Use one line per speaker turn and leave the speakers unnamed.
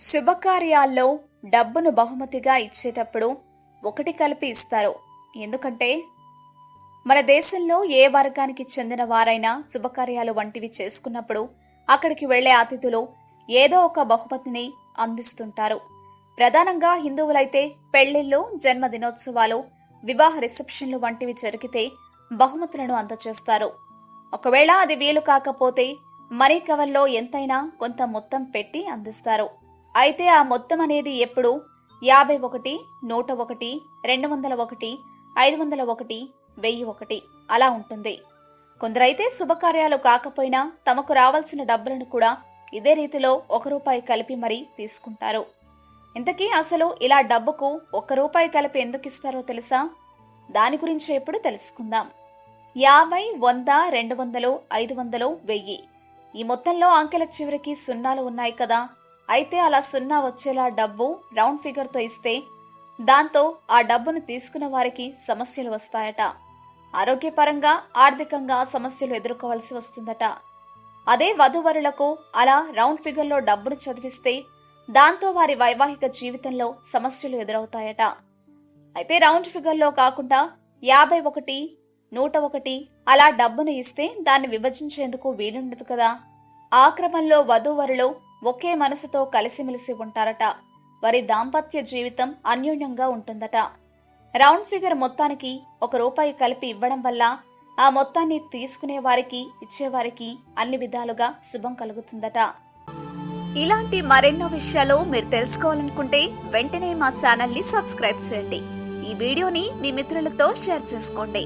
శుభకార్యాల్లో డబ్బును బహుమతిగా ఇచ్చేటప్పుడు ఒకటి కలిపి ఇస్తారు. ఎందుకంటే మన దేశంలో ఏ వర్గానికి చెందిన వారైనా శుభకార్యాలు వంటివి చేసుకున్నప్పుడు అక్కడికి వెళ్ళే అతిథులు ఏదో ఒక బహుమతిని అందిస్తుంటారు. ప్రధానంగా హిందువులైతే పెళ్ళిళ్ళు జన్మదినోత్సవాలు వివాహ రిసెప్షన్లు వంటివి జరిగితే బహుమతులను అందజేస్తారు ఒకవేళ అది వీలు కాకపోతే మనీ కవర్లో ఎంతైనా కొంత మొత్తం పెట్టి అందిస్తారు. అయితే ఆ మొత్తం అనేది ఎప్పుడు? యాభై ఒకటి నూట ఒకటి రెండు వందల ఒకటి ఐదు వందల ఒకటి వెయ్యి ఒకటి. అలా ఉంటుంది. కొందరైతే శుభకార్యాలు కాకపోయినా తమకు రావాల్సిన డబ్బులను కూడా ఇదే రీతిలో ఒక రూపాయి కలిపి మరీ తీసుకుంటారు. ఇంతకీ అసలు ఇలా డబ్బుకు ఒక్క రూపాయి కలిపి ఎందుకు ఇస్తారో తెలుసా? దాని గురించి ఎప్పుడు తెలుసుకుందాం. యాభై వంద రెండు వందలు ఐదు వందలు వెయ్యి. ఈ మొత్తంలో అంకెల చివరికి సున్నాలు ఉన్నాయి కదా. అయితే అలా సున్నా వచ్చేలా డబ్బు రౌండ్ ఫిగర్తో ఇస్తే దాంతో ఆ డబ్బును తీసుకున్న వారికి సమస్యలు వస్తాయట. ఆరోగ్యపరంగా ఆర్థికంగా సమస్యలు ఎదుర్కోవాల్సి వస్తుందట. అదే వధువరులకు అలా రౌండ్ ఫిగర్లో డబ్బును చదివిస్తే దాంతో వారి వైవాహిక జీవితంలో సమస్యలు ఎదురవుతాయట. అయితే రౌండ్ ఫిగర్లో కాకుండా యాభై ఒకటి నూట ఒకటి అలా డబ్బును ఇస్తే దాన్ని విభజించేందుకు వీలుండదు కదా. ఆ క్రమంలో వధూవరులు ఒకే మనసుతో కలిసిమెలిసి ఉంటారట. వారి దాంపత్య జీవితం అన్యోన్యంగా ఉంటుందట. రౌండ్ ఫిగర్ మొత్తానికి ఒక రూపాయి కలిపి ఇవ్వడం వల్ల ఆ మొత్తాన్ని తీసుకునే వారికి ఇచ్చేవారికి అన్ని విధాలుగా శుభం కలుగుతుందట. ఇలాంటి మరెన్నో విషయాలు మీరు తెలుసుకోవాలనుకుంటే వెంటనే మా ఛానల్ని సబ్స్క్రైబ్ చేయండి. ఈ వీడియోని మీ మిత్రులతో షేర్ చేసుకోండి.